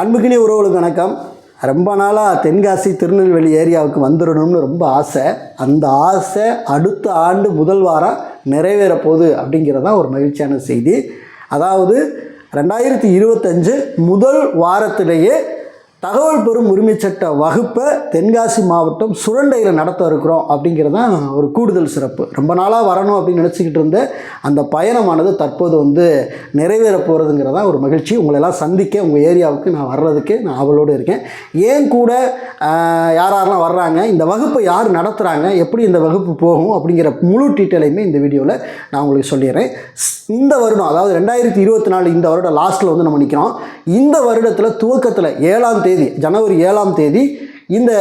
அன்புகினி உறவுகளுக்கு வணக்கம். ரொம்ப நாளாக தென்காசி திருநெல்வேலி ஏரியாவுக்கு வந்துடணும்னு ரொம்ப ஆசை. அந்த ஆசை அடுத்த ஆண்டு முதல் வாரம் நிறைவேற போகுது அப்படிங்கிறது தான் ஒரு மகிழ்ச்சியான செய்தி. அதாவது ரெண்டாயிரத்தி இருபத்தஞ்சு முதல் வாரத்திலேயே தகவல் பெறும் உரிமை சட்ட வகுப்பை தென்காசி மாவட்டம் சுரண்டையில் நடத்த இருக்கிறோம் அப்படிங்கிறது தான் ஒரு கூடுதல் சிறப்பு. ரொம்ப நாளாக வரணும் அப்படின்னு நினச்சிக்கிட்டு இருந்த அந்த பயணமானது தற்போது வந்து நிறைவேற போகிறதுங்கிறது தான் ஒரு மகிழ்ச்சி. உங்களெல்லாம் சந்திக்க உங்கள் ஏரியாவுக்கு நான் வர்றதுக்கு நான் அவளோடு இருக்கேன். ஏன் கூட யார் யாரெல்லாம் வர்றாங்க இந்த வகுப்பை யார் நடத்துகிறாங்க எப்படி இந்த வகுப்பு போகும் அப்படிங்கிற முழு டீட்டெயிலையுமே இந்த வீடியோவில் நான் உங்களுக்கு சொல்லிடுறேன். ஸ்- இந்த வருடம் அதாவது ரெண்டாயிரத்தி இருபத்தி நாலு இந்த வருடம் லாஸ்ட்டில் வந்து நம்ம நிற்கிறோம் இந்த வருடத்தில் துவக்கத்தில் ஏழாம் தேதி ஜனவரி ஏழாம் தேதி இந்த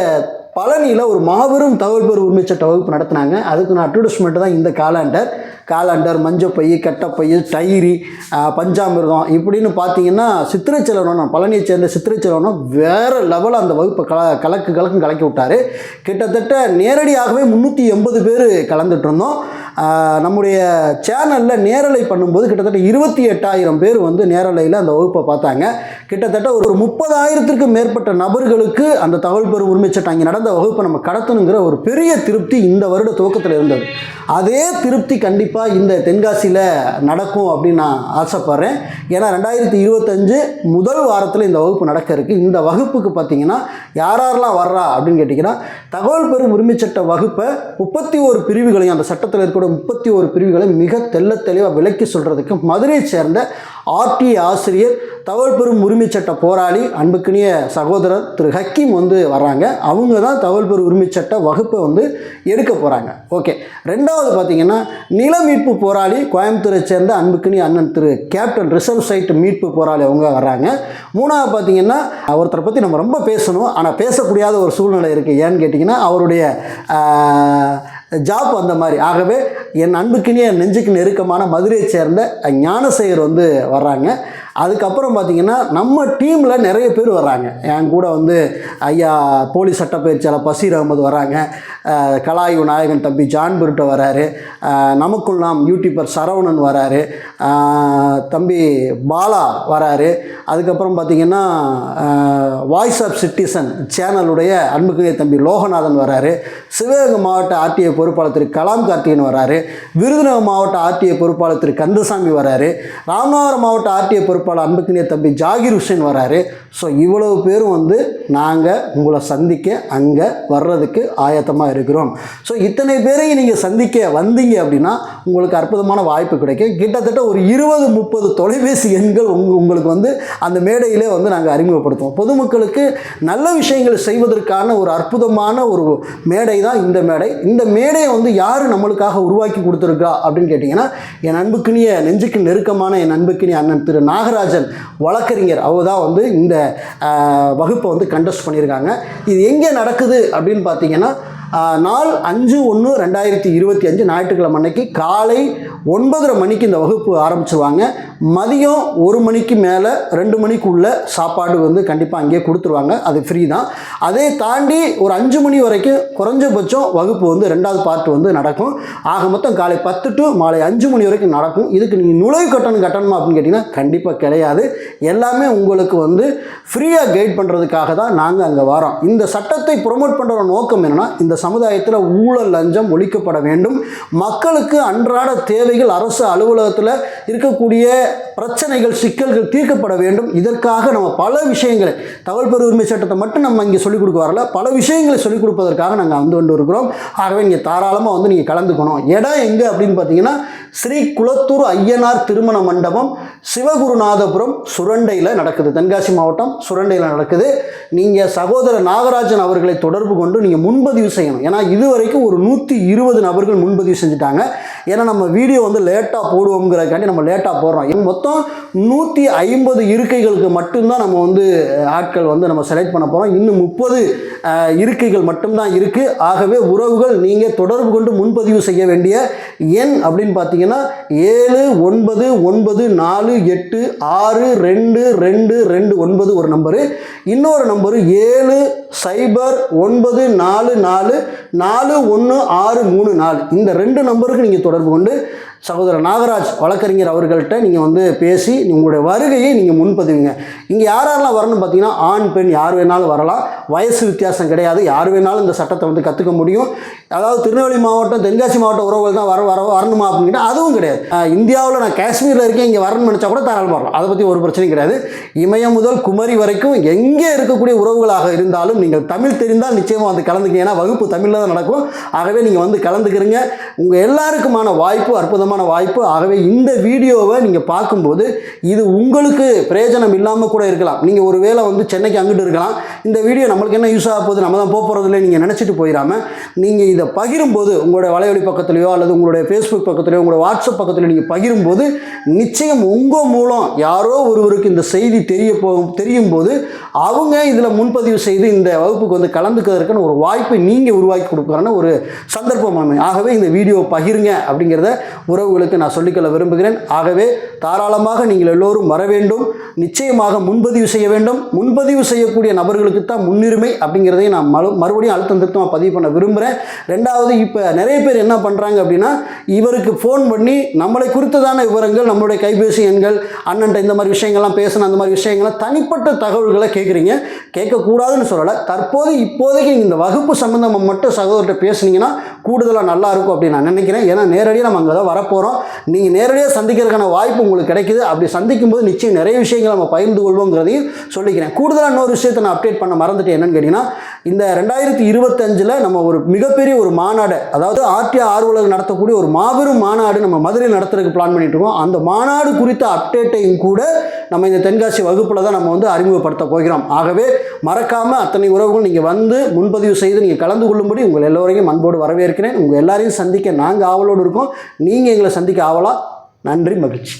பழனியில் ஒரு மாபெரும் தகவல் பெறும் உரிமை சட்ட வகுப்பு நடத்தினாங்க. அதுக்கு நான் அட்வர்டைஸ்மெண்ட் தான் இந்த காலாண்டர். காலாண்டர் மஞ்சப்பை கட்டப்பை டைரி பஞ்சாமிர்தம் இப்படின்னு பார்த்தீங்கன்னா சித்திரைச்செலவனம் பழனியை சேர்ந்த சித்திரைச்செலவனம் வேறு லெவலில் அந்த வகுப்பை கல கலக்கு கலக்கும் கலக்கி விட்டார். கிட்டத்தட்ட நேரடியாகவே முந்நூற்றி எண்பது பேர் கலந்துட்டு இருந்தோம். நம்முடைய சேனலில் நேரலை பண்ணும்போது கிட்டத்தட்ட இருபத்தி எட்டாயிரம் பேர் வந்து நேரலையில் அந்த வகுப்பை பார்த்தாங்க. கிட்டத்தட்ட ஒரு முப்பதாயிரத்திற்கும் மேற்பட்ட நபர்களுக்கு அந்த தகவல் பெறும் உரிமை சட்டம் அங்கே நடந்த வகுப்பை நம்ம கடத்தணுங்கிற ஒரு பெரிய திருப்தி இந்த வருட துவக்கத்தில் இருந்தது. அதே திருப்தி கண்டிப்பாக இந்த தென்காசியில் நடக்கும் அப்படின்னு நான் ஆசைப்பட்றேன். ஏன்னா ரெண்டாயிரத்தி இருபத்தஞ்சு முதல் வாரத்தில் இந்த வகுப்பு நடக்க இருக்குது இந்த வகுப்புக்கு பார்த்தீங்கன்னா யார் யாரெல்லாம் வர்றா அப்படின்னு கேட்டிங்கன்னா தகவல் பெறும் உரிமை சட்ட வகுப்பை முப்பத்தி ஒரு பிரிவுகளையும் அந்த சட்டத்தில் இருக்கிற முப்பத்தி ஒரு பிரிவுகளை மிக தெள்ள தெளிவாக விளக்கி சொல்கிறதுக்கு மதுரையை சேர்ந்த ஆர்டி ஆசிரியர் தகவல் பெறும் உரிமை சட்ட போராளி அன்புக்குனிய சகோதரர் திரு ஹக்கீம் வந்து வர்றாங்க. அவங்க தான் தகவல் பெறும் உரிமை சட்ட வகுப்பை வந்து எடுக்க போகிறாங்க ஓகே. ரெண்டாவது பார்த்தீங்கன்னா நில மீட்பு போராளி கோயம்புத்தூரை சேர்ந்த அன்புக்குனிய அண்ணன் திரு கேப்டன் ரிசர்வ் சைட் மீட்பு போராளி அவங்க வர்றாங்க. மூணாவது பார்த்திங்கன்னா ஒருத்தரை பற்றி நம்ம ரொம்ப பேசணும். ஆனால் பேசக்கூடாத ஒரு சூழ்நிலை இருக்குது ஏன்னு கேட்டிங்கன்னா அவருடைய ஜாப் அந்த மாதிரி. ஆகவே என் அன்புக்கினிய நெஞ்சுக்கு நெருக்கமான மதுரையை சேர்ந்த ஞானசேகர் வந்து வர்றாங்க. அதுக்கப்புறம் பார்த்திங்கன்னா நம்ம டீமில் நிறைய பேர் வர்றாங்க. என் கூட வந்து ஐயா போலீஸ் சட்டப்பயிற்சியாளர் பசீர் அகமது வராங்க கலாயு நாயகன் தம்பி ஜான் புருட்டை வராரு நமக்குள் நாம் யூடியூபர் சரவணன் வராரு தம்பி பாலா வராரு அதுக்கப்புறம் பார்த்திங்கன்னா வாய்ஸ் ஆஃப் சிட்டிசன் சேனலுடைய அன்புக்குரிய தம்பி லோகநாதன் வராரு சிவகங்கை மாவட்ட ஆர்டிஐ பொறுப்பாளர் திரு கலாம் கார்த்திகன் வராரு. விருதுநகர் மாவட்ட ஆர்டிஐ பொறுப்பாளர் திரு கந்தசாமி வராரு. ராமநாதபுரம் மாவட்ட ஆர்டிஐ பொறுப்பாளர் அன்புக்குனிய தம்பி ஜாகிர் ஹுசேன் வராரு. ஸோ இவ்வளவு பேரும் வந்து நாங்கள் உங்களை சந்திக்க அங்கே வர்றதுக்கு ஆயத்தமாக இருக்கிறோம். ஸோ இத்தனை பேரையும் நீங்கள் சந்திக்க வந்தீங்க அப்படின்னா உங்களுக்கு அற்புதமான வாய்ப்பு கிடைக்கும். கிட்டத்தட்ட ஒரு இருபது முப்பது தொலைபேசி எண்கள் உங்கள் உங்களுக்கு வந்து அந்த மேடையிலே வந்து நாங்கள் அறிமுகப்படுத்துவோம். பொதுமக்களுக்கு நல்ல விஷயங்களை செய்வதற்கான ஒரு அற்புதமான ஒரு மேடை தான் இந்த மேடை. இந்த மேடையை வந்து யார் நம்மளுக்காக உருவாக்கி கொடுத்துருக்கா அப்படின்னு கேட்டிங்கன்னா என் அன்புக்கினிய நெஞ்சுக்கு நெருக்கமான என் அன்புக்கினிய அண்ணன் திரு நாகராஜன் வழக்கறிஞர். அவர் தான் வந்து இந்த வகுப்பை வந்து கண்டஸ்ட் பண்ணியிருக்காங்க. இது எங்கே நடக்குது அப்படின்னு பார்த்தீங்கன்னா நாள் அஞ்சு ஒன்று ரெண்டாயிரத்தி இருபத்தி அஞ்சு ஞாயிற்றுக்கிழமை அன்னைக்கு காலை ஒன்பதரை மணிக்கு இந்த வகுப்பு ஆரம்பிச்சிருவாங்க. மதியம் ஒரு மணிக்கு மேலே ரெண்டு மணிக்குள்ள சாப்பாடு வந்து கண்டிப்பாக அங்கேயே கொடுத்துருவாங்க. அது ஃப்ரீ தான். அதே தாண்டி ஒரு அஞ்சு மணி வரைக்கும் குறைஞ்சபட்சம் வகுப்பு வந்து ரெண்டாவது பார்ட் வந்து நடக்கும். ஆக மொத்தம் காலை பத்து டு மாலை அஞ்சு மணி வரைக்கும் நடக்கும். இதுக்கு நீங்கள் நுழைவு கட்டணம் கட்டணுமா அப்படின்னு கேட்டிங்கன்னா கண்டிப்பாக கிடையாது. எல்லாமே உங்களுக்கு வந்து ஃப்ரீயாக கைட் பண்ணுறதுக்காக தான் நாங்கள் அங்கே வரோம் இந்த சட்டத்தை ப்ரொமோட் பண்ணுற நோக்கம் என்னென்னா இந்த சமுதாயத்தில் ஊழல் லஞ்சம் ஒழிக்கப்பட வேண்டும். மக்களுக்கு அன்றாட குழந்தைகள் அரசு அலுவலகத்தில் இருக்கக்கூடிய பிரச்சனைகள் சிக்கல்கள் தீர்க்கப்பட வேண்டும். இதற்காக நம்ம பல விஷயங்களை தகவல் பெரு உரிமை சட்டத்தை மட்டும் நம்ம இங்கே சொல்லிக் கொடுக்க வரல பல விஷயங்களை சொல்லிக் கொடுப்பதற்காக நாங்கள் வந்து கொண்டு இருக்கிறோம் ஆகவே இங்கே தாராளமாக வந்து நீங்கள் கலந்துக்கணும். இடம் எங்கே அப்படின்னு பார்த்தீங்கன்னா ஸ்ரீ குளத்தூர் ஐயனார் திருமண மண்டபம் சிவகுருநாதபுரம் சுரண்டையில் நடக்குது. தென்காசி மாவட்டம் சுரண்டையில் நடக்குது. நீங்கள் சகோதரர் நாகராஜன் அவர்களை தொடர்பு கொண்டு நீங்கள் முன்பதிவு செய்யணும். ஏன்னா இது வரைக்கும் ஒரு நூற்றி இருபது நபர்கள் முன்பதிவு செஞ்சுட்டாங்க. ஏன்னா நம்ம வீடியோ வந்து லேட்டாக போடுவோங்கிறதுக்காண்டி நம்ம லேட்டாக போடுறோம். மொத்தம் நூற்றி ஐம்பது இருக்கைகளுக்கு மட்டும்தான் நம்ம வந்து ஆட்கள் வந்து நம்ம செலக்ட் பண்ண போகிறோம் இன்னும் முப்பது இருக்கைகள் மட்டும்தான் இருக்குது ஆகவே உறவுகள் நீங்கள் தொடர்பு கொண்டு முன்பதிவு செய்ய வேண்டிய எண் அப்படின்னு பார்த்தீங்கன்னா ஏழு ஒன்பது ஒன்பது நாலு எட்டு ஆறு ரெண்டு ரெண்டு ரெண்டு ஒன்பது ஒரு நம்பரு. இன்னொரு நம்பரு ஏழு சைபர் ஒன்பது நாலு நாலு நாலு ஒன்று ஆறு மூணு நாலு. இந்த ரெண்டு நம்பருக்கு நீங்கள் தொடர்பு கொண்டு சகோதரர் நாகராஜ் வழக்கறிஞர் அவர்கள்ட்ட நீங்கள் வந்து பேசி உங்களுடைய வருகையை நீங்கள் முன்பதிவுங்க. இங்கே யார் யாரெல்லாம் வரணும்னு பார்த்தீங்கன்னா ஆண் பெண் யார் வேணாலும் வரலாம். வயசு வித்தியாசம் கிடையாது. யார் வேணாலும் இந்த சட்டத்தை வந்து கற்றுக்க முடியும். அதாவது திருநெல்வேலி மாவட்டம் தென்காசி மாவட்ட உறவுகள் தான் வர வர வரணுமா அப்படின்னா அதுவும் கிடையாது. இந்தியாவில் நான் காஷ்மீரில் இருக்கேன் இங்கே வரணும்னு நினச்சா கூட தாராளமாக வரலாம். அதை பற்றி ஒரு பிரச்சனையும் கிடையாது. இமயம் முதல் குமரி வரைக்கும் எங்கே இருக்கக்கூடிய உறவுகளாக இருந்தாலும் நீங்கள் தமிழ் தெரிந்தால் நிச்சயமாக வந்து கலந்துக்க ஏன்னா வகுப்பு தமிழில் தான் நடக்கும். ஆகவே நீங்கள் வந்து கலந்துக்கிறீங்க. உங்கள் எல்லாருக்குமான வாய்ப்பு அற்புதமான வாய்ப்பு. ஆகவே இந்த வீடியோவை நீங்கள் பார்க்கும்போது இது உங்களுக்கு பிரயோஜனம் இல்லாமல் கூட இருக்கலாம். நீங்கள் ஒரு வேளை வந்து சென்னைக்கு அங்கிட்டு இருக்கலாம். இந்த வீடியோ நம்மளுக்கு என்ன யூஸ் ஆக போகுது நம்ம தான் போக போகிறதில்ல நீங்கள் நினச்சிட்டு போயிடாம நீங்கள் இதை பகிரும்போது உங்களுடைய வலைவழி பக்கத்துலையோ அல்லது உங்களுடைய ஃபேஸ்புக் பக்கத்துலையோ உங்களுடைய வாட்ஸ்அப் பக்கத்தில் நீங்கள் பகிரும்போது நிச்சயம் உங்கள் மூலம் யாரோ ஒருவருக்கு இந்த செய்தி தெரிய போ தெரியும் போது அவங்க இதில் முன்பதிவு செய்து இந்த வகுப்புக்கு வந்து கலந்துக்கிறதுக்கான ஒரு வாய்ப்பை நீங்கள் உருவாக்கி கொடுக்குறேன்னு ஒரு சந்தர்ப்பம் அமை ஆகவே இந்த வீடியோவை பகிருங்க அப்படிங்கிறத உறவுகளுக்கு நான் சொல்லிக்கொள்ள விரும்புகிறேன். ஆகவே தாராளமாக நீங்கள் எல்லோரும் வர வேண்டும். நிச்சயமாக முன்பதிவு செய்ய வேண்டும். முன்பதிவு செய்யக்கூடிய நபர்களுக்கு தான் முன்னுரிமை அப்படிங்கிறதையும் நான் மறு மறுபடியும் அழுத்தம் திருத்தமாக பதிவு பண்ண விரும்புகிறேன் ரெண்டாவது இப்போ நிறைய பேர் என்ன பண்ணுறாங்க அப்படின்னா இவருக்கு ஃபோன் பண்ணி நம்மளை குறித்ததான விவரங்கள் நம்மளுடைய கைபேசி எண்கள் அண்ணன்ட்ட இந்த மாதிரி விஷயங்கள்லாம் பேசணும் அந்த மாதிரி விஷயங்கள்லாம் தனிப்பட்ட தகவல்களை கேட்குறீங்க. கேட்கக்கூடாதுன்னு சொல்லலை. தற்போது இப்போதைக்கு இந்த வகுப்பு சம்மந்தமாக மட்டும் சகோதரர்கிட்ட பேசுனீங்கன்னா கூடுதலாக நல்லா இருக்கும் அப்படின்னு நான் நினைக்கிறேன். ஏன்னா நேரடியாக நம்ம அங்கே தான் வரப்போகிறோம் நீங்கள் நேரடியாக சந்திக்கிறதுக்கான வாய்ப்பு உங்களுக்கு கிடைக்குது. அப்படி சந்திக்கும் போது நிச்சயம் நிறைய விஷயங்களை நம்ம பகிர்ந்து கொள்வோங்கிறதையும் சொல்லிக்கிறேன். கூடுதலாக இன்னொரு விஷயத்தை நான் அப்டேட் பண்ண மறந்துட்டேன். என்னன்னு கேட்டிங்கன்னா இந்த ரெண்டாயிரத்தி இருபத்தஞ்சில் நம்ம ஒரு மிகப்பெரிய ஒரு மாநாடு அதாவது ஆர்டிஆர் ஆர்வலர் நடத்தக்கூடிய ஒரு மாபெரும் மாநாடு நம்ம மதுரையில் நடத்துறதுக்கு பிளான் பண்ணிட்டு இருக்கோம் அந்த மாநாடு குறித்த அப்டேட்டையும் கூட நம்ம இந்த தென்காசி வகுப்பில் தான் நம்ம வந்து அறிமுகப்படுத்த போகிறோம். ஆகவே மறக்காமல் அத்தனை உறவுகள் நீங்கள் வந்து முன்பதிவு செய்து நீங்கள் கலந்து கொள்ளும்படி உங்கள் எல்லோரையும் அன்போடு வரவேற்கிறேன். உங்கள் எல்லாரையும் சந்திக்க நாங்கள் ஆவலோடு இருக்கோம். நீங்கள் எங்களை சந்திக்க ஆவலா நன்றி மகிழ்ச்சி.